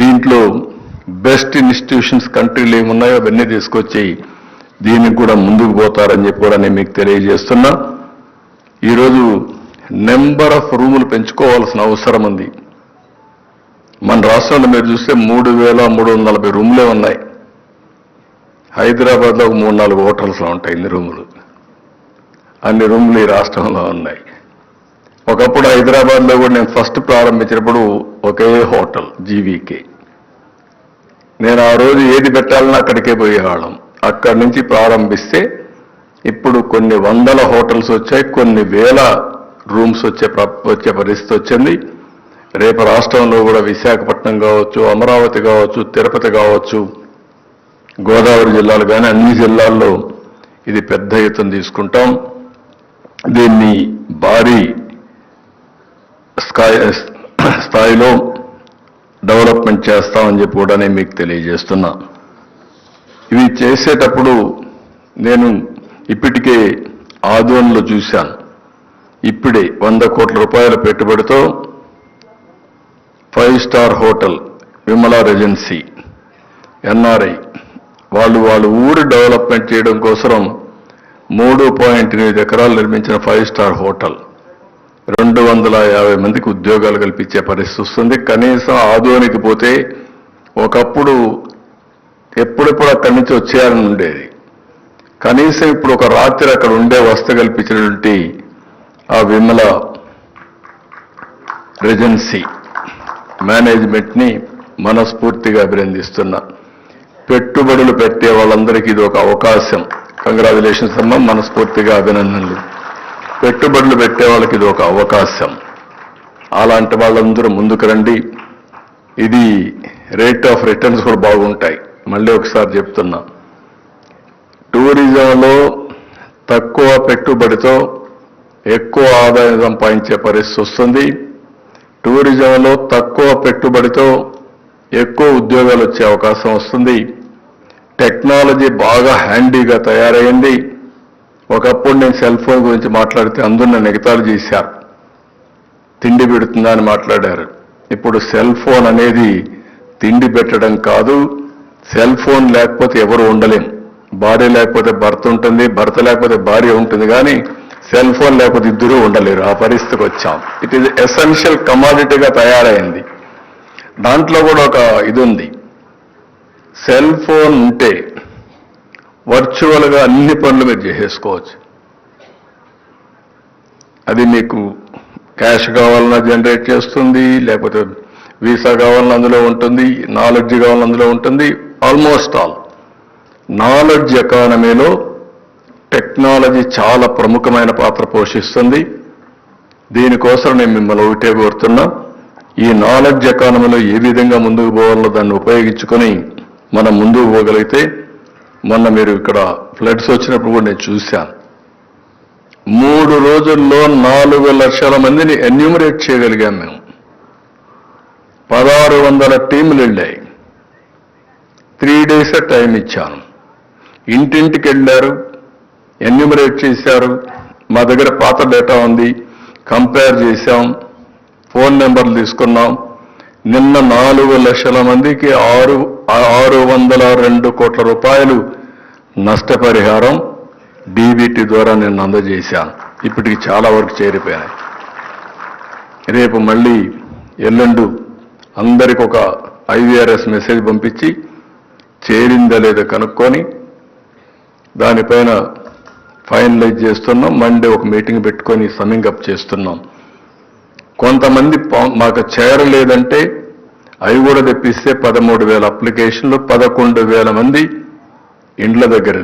దీంట్లో best institutions కంట్రీలు ఏమున్నాయో అవన్నీ తీసుకొచ్చి దీనికి కూడా ముందుకు పోతారని చెప్పి కూడా నేను మీకు తెలియజేస్తున్నా. ఈరోజు నెంబర్ ఆఫ్ రూములు పెంచుకోవాల్సిన అవసరం ఉంది. మన రాష్ట్రంలో మీరు చూస్తే మూడు వేల మూడు వందల నలభై రూములే ఉన్నాయి. హైదరాబాద్లో ఒక మూడు నాలుగు హోటల్స్లో ఉంటాయి ఇన్ని రూములు. అన్ని రూములు ఈ రాష్ట్రంలో ఉన్నాయి. ఒకప్పుడు హైదరాబాద్లో కూడా నేను ఫస్ట్ ప్రారంభించినప్పుడు ఒకే హోటల్ జీవీకే. నేను ఆ రోజు ఏది పెట్టాలన్నా అక్కడికే పోయేవాళ్ళం. అక్కడి నుంచి ప్రారంభిస్తే ఇప్పుడు కొన్ని వందల హోటల్స్ వచ్చాయి కొన్ని వేల రూమ్స్ వచ్చే వచ్చే పరిస్థితి వచ్చింది. రేపు రాష్ట్రంలో కూడా విశాఖపట్నం కావచ్చు అమరావతి కావచ్చు తిరుపతి కావచ్చు గోదావరి జిల్లాలు కానీ అన్ని జిల్లాల్లో ఇది పెద్ద ఎత్తున తీసుకుంటాం. దీన్ని భారీ స్థాయిలో డెవలప్మెంట్ చేస్తామని చెప్పి కూడా నేను మీకు తెలియజేస్తున్నా. ఇవి చేసేటప్పుడు నేను ఇప్పటికే ఆదోన్లో చూశాను. ఇప్పుడే వంద కోట్ల రూపాయల పెట్టుబడితో five star hotel Vimala Regency NRI వాళ్ళు వాళ్ళ ఊరు డెవలప్మెంట్ చేయడం కోసం మూడు పాయింట్ ఎనిమిది ఎకరాలు నిర్మించిన ఫైవ్ స్టార్ హోటల్. రెండు వందల యాభై మందికి ఉద్యోగాలు కల్పించే పరిస్థితి వస్తుంది. కనీసం ఆదోనికి పోతే ఒకప్పుడు ఎప్పుడెప్పుడు అక్కడి నుంచి వచ్చేయాలని ఉండేది. కనీసం ఇప్పుడు ఒక రాత్రి అక్కడ ఉండే వస్త కల్పించినటువంటి ఆ విమల రెజెన్సీ మేనేజ్మెంట్ని మనస్ఫూర్తిగా అభినందిస్తున్నా. పెట్టుబడులు పెట్టే వాళ్ళందరికీ ఇది ఒక అవకాశం. కంగ్రాచులేషన్స్ అమ్మ మనస్ఫూర్తిగా అభినందనలు. పెట్టుబడులు పెట్టే వాళ్ళకి ఇది ఒక అవకాశం. అలాంటి వాళ్ళందరూ ముందుకు రండి. ఇది రేట్ ఆఫ్ రిటర్న్స్ కూడా బాగుంటాయి. మళ్ళీ ఒకసారి చెప్తున్నా. టూరిజంలో తక్కువ పెట్టుబడితో ఎక్కువ ఆదాయం సంపాదించే పరిస్థితి వస్తుంది. టూరిజంలో తక్కువ పెట్టుబడితో ఎక్కువ ఉద్యోగాలు వచ్చే అవకాశం వస్తుంది. టెక్నాలజీ బాగా హ్యాండీగా తయారైంది. ఒకప్పుడు నేను సెల్ ఫోన్ గురించి మాట్లాడితే అందరూ నన్ను ఎగతాలు చేశారు. తిండి పెడుతుందా అని మాట్లాడారు. ఇప్పుడు సెల్ ఫోన్ అనేది తిండి పెట్టడం కాదు సెల్ ఫోన్ లేకపోతే ఎవరు ఉండలేం. భార్య లేకపోతే భర్త ఉంటుంది భర్త లేకపోతే భార్య ఉంటుంది కానీ సెల్ ఫోన్ లేకపోతే ఇద్దరూ ఉండలేరు. ఆ పరిస్థితికి వచ్చాం. ఇట్ ఈజ్ ఎసెన్షియల్ కమాడిటీగా తయారైంది. దాంట్లో కూడా ఒక ఇది ఉంది. సెల్ ఫోన్ ఉంటే వర్చువల్గా అన్ని పనులు మీరు చేసేసుకోవచ్చు. అది మీకు క్యాష్ కావాలన్నా జనరేట్ చేస్తుంది లేకపోతే వీసా కావాలన్నా అందులో ఉంటుంది నాలెడ్జ్ కావాలన్నా అందులో ఉంటుంది ఆల్మోస్ట్ ఆల్. నాలెడ్జ్ ఎకానమీలో టెక్నాలజీ చాలా ప్రముఖమైన పాత్ర పోషిస్తుంది. దీనికోసం నేను మిమ్మల్ని ఒకటే కోరుతున్నా ఈ నాలెడ్జ్ ఎకానమీలో ఏ విధంగా ముందుకు పోవాలో దాన్ని ఉపయోగించుకొని మనం ముందుకు పోగలిగితే మొన్న మీరు ఇక్కడ ఫ్లడ్స్ వచ్చినప్పుడు కూడా నేను చూశాను. మూడు రోజుల్లో నాలుగు లక్షల మందిని ఎన్యూమరేట్ చేయగలిగాం మేము. పదహారు వందల టీములు వెళ్ళాయి. త్రీ డేస్ టైం ఇచ్చాను. ఇంటింటికి వెళ్ళారు ఎన్యూమరేట్ చేశారు. మా దగ్గర పాత డేటా ఉంది కంపేర్ చేశాం ఫోన్ నెంబర్లు తీసుకున్నాం. నిన్న నాలుగు లక్షల మందికి ఆరు ఆరు వందల రెండు కోట్ల రూపాయలు నష్టపరిహారం డీబీటీ ద్వారా నేను అందజేశాను ఇప్పటికి చాలా వరకు చేరిపోయాయి. రేపు మళ్ళీ ఎల్లుండు అందరికి ఒక ఐవీఆర్ఎస్ మెసేజ్ పంపించి చేరిందా లేదా కనుక్కొని దానిపైన ఫైనలైజ్ చేస్తున్నాం. మండే ఒక మీటింగ్ పెట్టుకొని సమింగ్ అప్ చేస్తున్నాం. కొంతమంది పా- మాకు చేరలేదంటే అవి కూడా తెప్పిస్తే పదమూడు వేల అప్లికేషన్లు పదకొండు వేల మంది ఇండ్ల దగ్గర